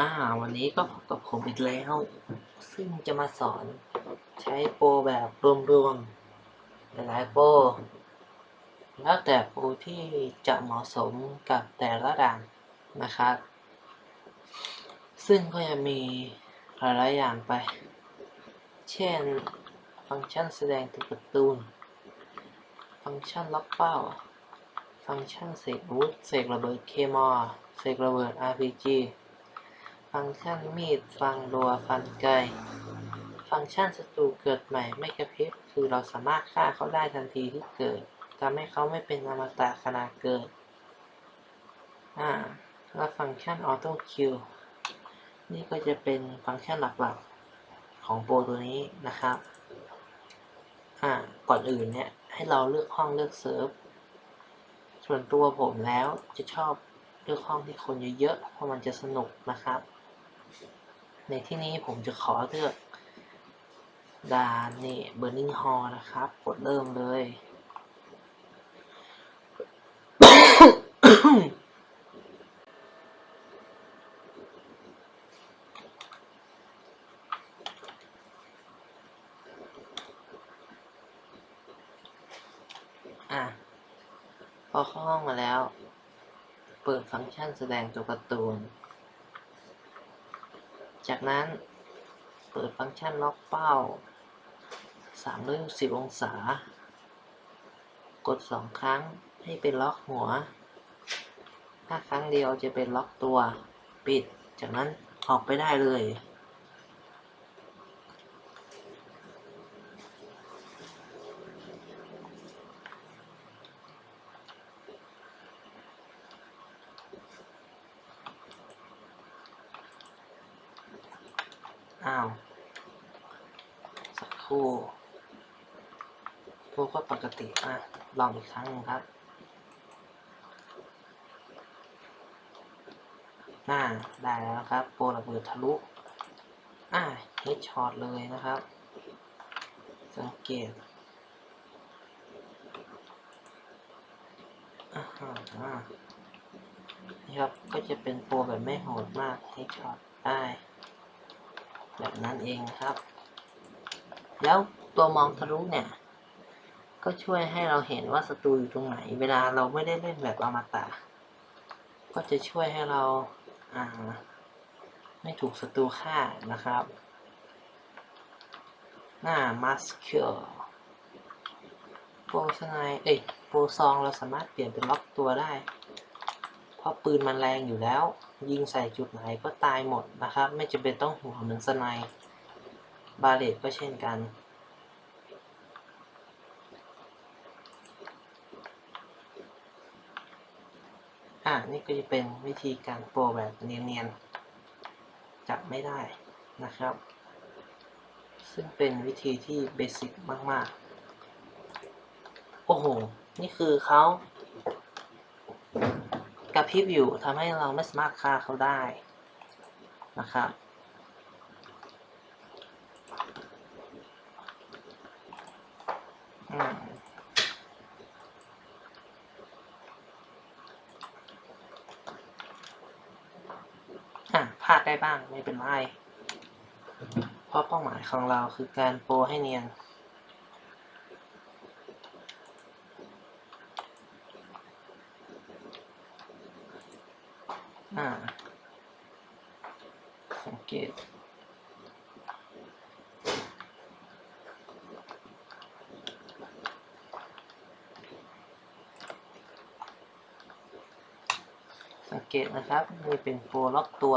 อ่า วันนี้ก็พบกับผมอีกแล้ว ซึ่งจะมาสอนใช้โปรแบบรวมๆหลายๆโปรแล้วแต่โปรที่จะเหมาะสมกับแต่ละด่านนะครับ ซึ่งก็จะมีหลายๆอย่างไป เช่น ฟังก์ชันแสดงตัวการ์ตูน ฟังก์ชันล็อกเป้า ฟังก์ชันเสกอาวุธเสกระเบิดเคมอเสกระเบิด RPG ฟังก์ชันมีด ฟังรัว ฟันไกล ฟังก์ชันศัตรูเกิดใหม่ไม่กระพริบ คือเราสามารถฆ่าเขาได้ทันทีที่เกิดทำให้เขาไม่เป็นอมตะขณะเกิด อ่า แล้วฟังก์ชันออโต้คิวนี่ก็จะเป็นฟังก์ชันหลักๆ ของโปรตัวนี้นะครับ อ่า ก่อนอื่นเนี่ย ให้เราเลือกห้องเลือกเซิร์ฟ ส่วนตัวผมแล้วจะชอบเลือกห้องที่คนเยอะๆ เพราะมันจะสนุกนะครับ ในที่นี้ผมจะขอเลือกดานนี่ Burning Hall นะครับ กดเริ่มเลย อะ พอเข้าห้องมาแล้ว เปิดฟังก์ชันแสดงตัวการ์ตูน จากนั้นเปิดฟังก์ชันล็อกเป้า 360 องศา กด 2 ครั้งให้เป็นล็อกหัว ถ้าครั้งเดียวจะเป็นล็อกตัว ปิด จากนั้นออกไปได้เลย อ้าว สักครู่พวกก็ปกติอะลองอีกครั้งครับน่าได้แล้วครับ โปรระเบิดทะลุอ่าเฮดช็อตเลยนะครับ สังเกตอ่าฮะอ่านี่ครับ ก็จะเป็นโปรแบบไม่โหดมากเฮดช็อตได้ แบบนั้นเองนะครับ แล้วตัวมองทะลุเนี่ย ก็ช่วยให้เราเห็นว่าศัตรูอยู่ตรงไหน เวลาเราไม่ได้เล่นแบบอมตะก็จะช่วยให้เราอ่าไม่ถูกศัตรูฆ่านะครับ หน้ามัสเคิลโปรสไนเอ้ยโปรซองเราสามารถเปลี่ยนเป็นล็อกตัวได้ เพราะปืนมันแรงอยู่แล้ว ยิงใส่จุดไหนก็ตายหมดนะครับ ไม่จำเป็นต้องหัวเหมือนสไนบาเลตก็เช่นกัน อ่านี่ก็จะเป็นวิธีการโปรแบบเนียนๆ จับไม่ได้นะครับ ซึ่งเป็นวิธีที่เบสิกมากๆ โอ้โห นี่คือเขา กระพริบอยู่ทำให้เราไม่สามารถฆ่าเขาได้นะครับอืมอะพลาดได้บ้างไม่เป็นไร เพราะเป้าหมายของเราคือการโปรให้เนียน อ่า สังเกต สัง เกตนะครับนี่เป็นโปรล็อกตัว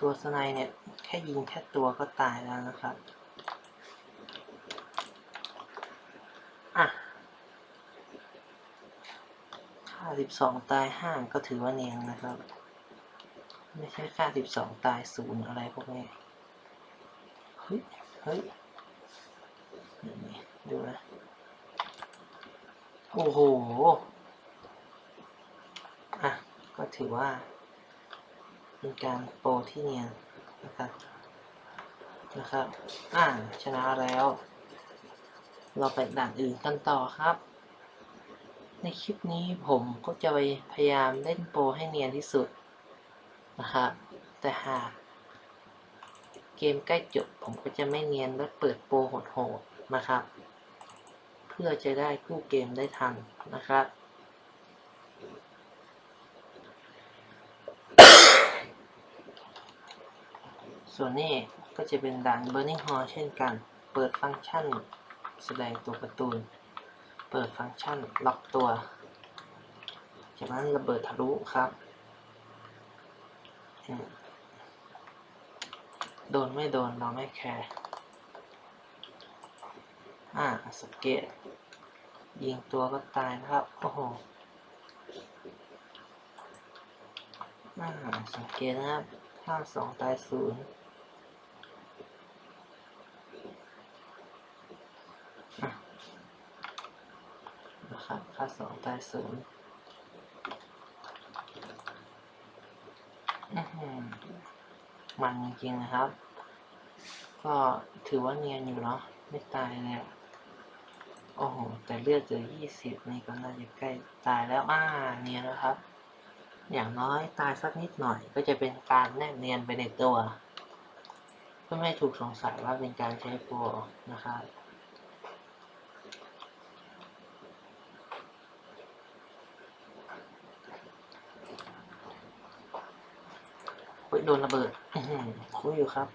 ตัวสไนเนี่ย แค่ยิงแค่ตัวก็ตายแล้วนะครับอะค่าสิบสองตายห้าก็ถือว่าเนียนนะครับ ไม่ใช่ค่าสิบสองตายศูนย์อะไรพวกนี้เฮ้ยเฮ้ยนี่ดูนะโอ้โห ถือว่าเป็นการโปรที่เนียนนะครับนะครับ อ่าชนะแล้ว เราไปด่านอื่นกันต่อครับ ในคลิปนี้ผมก็จะไปพยายามเล่นโปรให้เนียนที่สุดนะครับ แต่หากเกมใกล้จบผมก็จะไม่เนียนและเปิดโปรโหดๆนะครับ เพื่อจะได้กู้เกมได้ทันนะครับ ส่วนนี้ก็จะเป็นด่าน Burning Hall เช่นกัน เปิดฟังก์ชัน แสดงตัวการ์ตูน เปิดฟังก์ชันล็อกตัว จากนั้นระเบิดทะลุครับ โดนไม่โดนเราไม่แคร์ อ่าสเกตยิงตัวก็ตายนะครับ โอ้โหอ่าสังเกตนะครับถ้าสองตายศูนย์ ครับค่าสองตายศูนย์อื้อหือมันจริงๆนะครับ ก็ถือว่าเนียนอยู่เนาะ ไม่ตายเลยโอ้โห แต่เลือดเหลือยี่สิบนี่ก็น่าจะใกล้ตายแล้ว อ่า เนียนแล้วครับ อย่างน้อยตายสักนิดหน่อย ก็จะเป็นการแนบเนียนไปในตัว เพื่อไม่ถูกสงสัยว่าเป็นการใช้โปรนะครับ ฮ้ยโดนระเบิดคุ้ยอยู่ครับ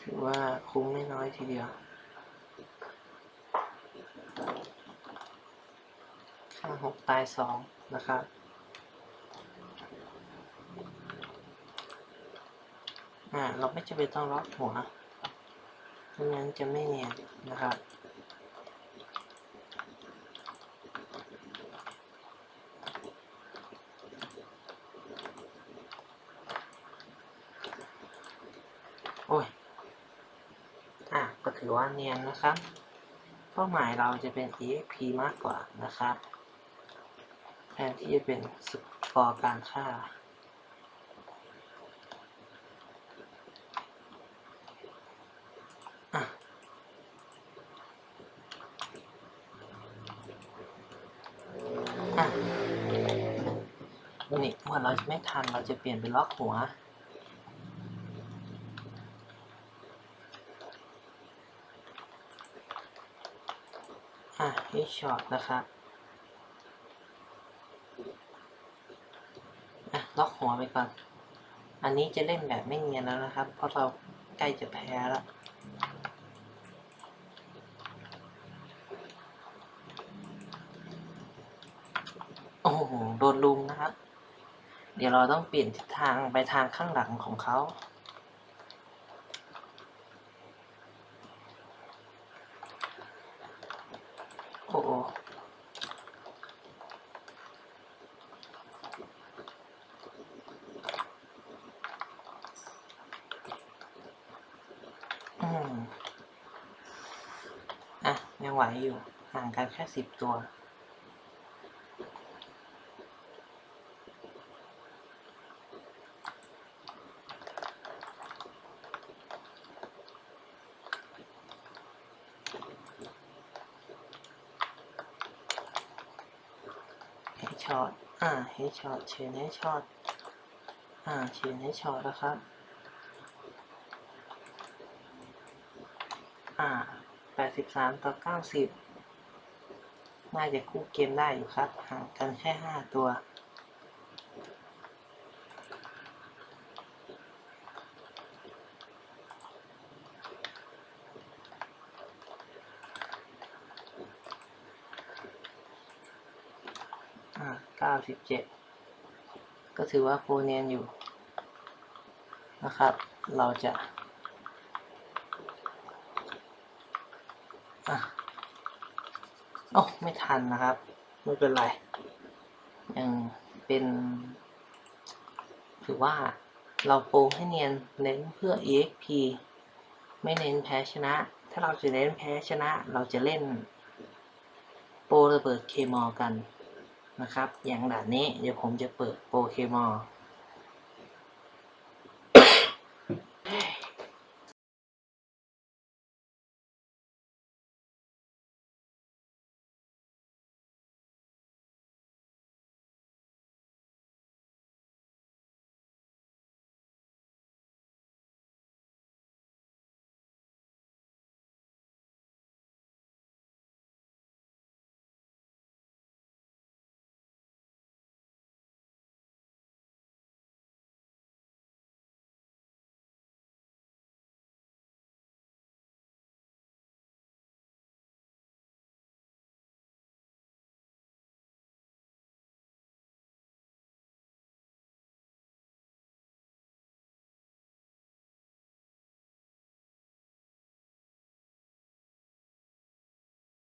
ถือว่าคุ้มไม่น้อยทีเดียวค่าหกตายสองนะครับ อ่า เราไม่จำเป็นต้องล็อกหัวไม่งั้นจะไม่เนียนนะครับโอ้ย อะ ก็ถือว่าเนียนนะครับ เป้าหมายเราจะเป็น EXP มากกว่านะครับ แทนที่จะเป็นสกอร์การฆ่า อะ อะนี่ เราจะไม่ทันเราจะเปลี่ยนเป็นล็อกหัว อะนี่ช็อตนะครับอะล็อกหัวไปก่อน อันนี้จะเล่นแบบไม่เนียนแล้วนะครับ เพราะเราใกล้จะแพ้แล้วโอ้โห โดนลุมนะครับ เดี๋ยวเราต้องเปลี่ยนทิศทางไปทางข้างหลังของเขา โอ้โหอืมอะ ยังไหวอยู่ ห่างกันแค่สิบตัว ช็อตอ่าเฮดช็อตเชนเฮดช็อตอ่าเชนเฮดช็อตแล้วครับ อ่าแปดสิบสามต่อเก้าสิบน่าจะคู่เกมได้อยู่ครับ ห่างกันแค่ห้าตัว อ่าเก้า สิบเจ็ดก็ถือว่าโปรเนียนอยู่นะครับ เราจะอะโอ้ไม่ทันนะครับ ไม่เป็นไร ยังเป็น ถือว่าเราโปรให้เนียนเน้นเพื่อ EXP ไม่เน้นแพ้ชนะ ถ้าเราจะเน้นแพ้ชนะ เราจะเล่นโปรระเบิดเคมอลกัน นะครับ อย่างด่านนี้เดี๋ยวผมจะเปิดโปเกมอน